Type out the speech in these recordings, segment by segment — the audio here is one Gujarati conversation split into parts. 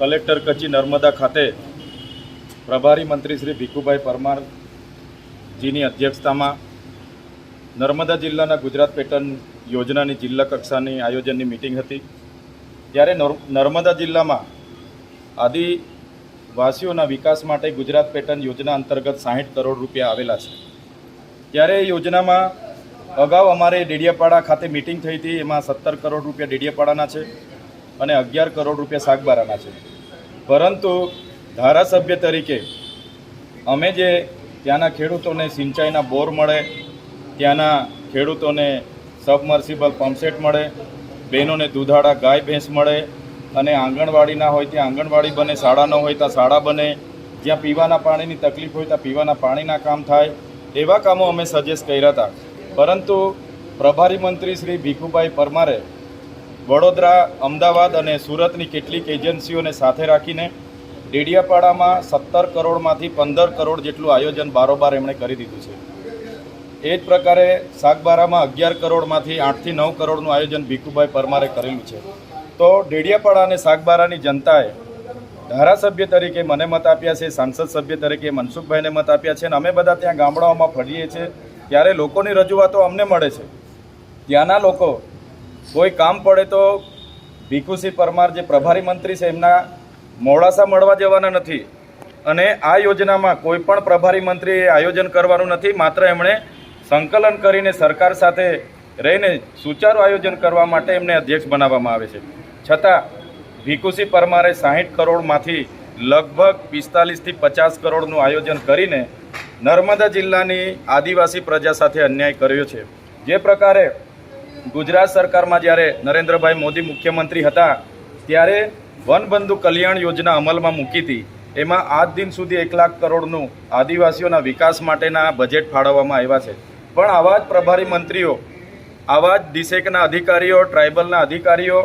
કલેક્ટર કચી નર્મદા ખાતે પ્રભારી મંત્રી શ્રી ભીખુભાઈ પરમારજીની અધ્યક્ષતામાં નર્મદા જિલ્લાના ગુજરાત પેટર્ન યોજનાની જિલ્લા કક્ષાની આયોજનની મિટિંગ હતી. ત્યારે નર- નર્મદા જિલ્લામાં આદિવાસીઓના વિકાસ માટે ગુજરાત પેટર્ન યોજના અંતર્ગત સાહીઠ કરોડ રૂપિયા આવેલા છે. ત્યારે યોજનામાં અગાઉ અમારે ડેડિયાપાડા ખાતે મિટિંગ થઈ હતી. એમાં સત્તર કરોડ રૂપિયા ડેડિયાપાડાના છે. અને અગિયાર કરોડ રૂપિયા શાકબારાના છે. પરંતુ ધારાસભ્ય તરીકે અમે જે ત્યાંના ખેડૂતોને સિંચાઈના બોર મળે, ત્યાંના ખેડૂતોને સબમર્સિબલ પંપસેટ મળે, બહેનોને દૂધાળા ગાય ભેંસ મળે અને આંગણવાડી ના હોય ત્યાં આંગણવાડી બને, શાળા ન હોય ત્યાં શાળા બને, જ્યાં પીવાના પાણીની તકલીફ હોય ત્યાં પીવાના પાણીના કામ થાય, એવા કામો અમે સજેસ્ટ કર્યા હતા. પરંતુ પ્રભારી મંત્રી શ્રી ભીખુભાઈ પરમારે વડોદરા, અમદાવાદ અને સુરતની કેટલીક એજન્સીઓને સાથે રાખીને ડેડિયાપાડામાં સત્તર કરોડમાંથી પંદર કરોડ જેટલું આયોજન બારોબાર એમણે કરી દીધું છે. એ જ પ્રકારે સાગબારામાં અગિયાર કરોડમાંથી આઠથી નવ કરોડનું આયોજન ભીખુભાઈ પરમારે કરેલું છે. તો ડેડિયાપાડા અને સાગબારાની જનતાએ ધારાસભ્ય તરીકે મને મત આપ્યા છે, સાંસદ સભ્ય તરીકે મનસુખભાઈને મત આપ્યા છે અને અમે બધા ત્યાં ગામડાઓમાં ફરીએ છીએ. ત્યારે લોકોની રજૂઆતો અમને મળે છે. ત્યાંના લોકો કોઈ કામ પડે તો ભીખુસિંહ પરમાર જે પ્રભારી મંત્રી છે, એમના મોડાસા મળવા જવાના નથી. અને આ યોજનામાં કોઈ પણ પ્રભારી મંત્રીએ આયોજન કરવાનું નથી, માત્ર એમણે સંકલન કરીને સરકાર સાથે રહીને સુચારું આયોજન કરવા માટે એમને અધ્યક્ષ બનાવવામાં આવે છે. છતાં, ભીખુસિંહ પરમારે સાહીઠ કરોડમાંથી લગભગ પિસ્તાલીસથી પચાસ કરોડનું આયોજન કરીને નર્મદા જિલ્લાની આદિવાસી પ્રજા સાથે અન્યાય કર્યો છે. જે પ્રકારે ગુજરાત સરકારમાં જ્યારે નરેન્દ્રભાઈ મોદી મુખ્યમંત્રી હતા, ત્યારે વનબંધુ કલ્યાણ યોજના અમલમાં મૂકી હતી. એમાં આજ દિન સુધી એક લાખ કરોડનું આદિવાસીઓના વિકાસ માટેના બજેટ ફાળવવામાં આવ્યા છે. પણ આવા જ પ્રભારી મંત્રીઓ, આવા જ ડિસેકના અધિકારીઓ, ટ્રાઇબલના અધિકારીઓ,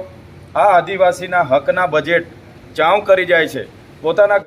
આ આદિવાસીના હકના બજેટ ચાઉ કરી જાય છે. પોતાના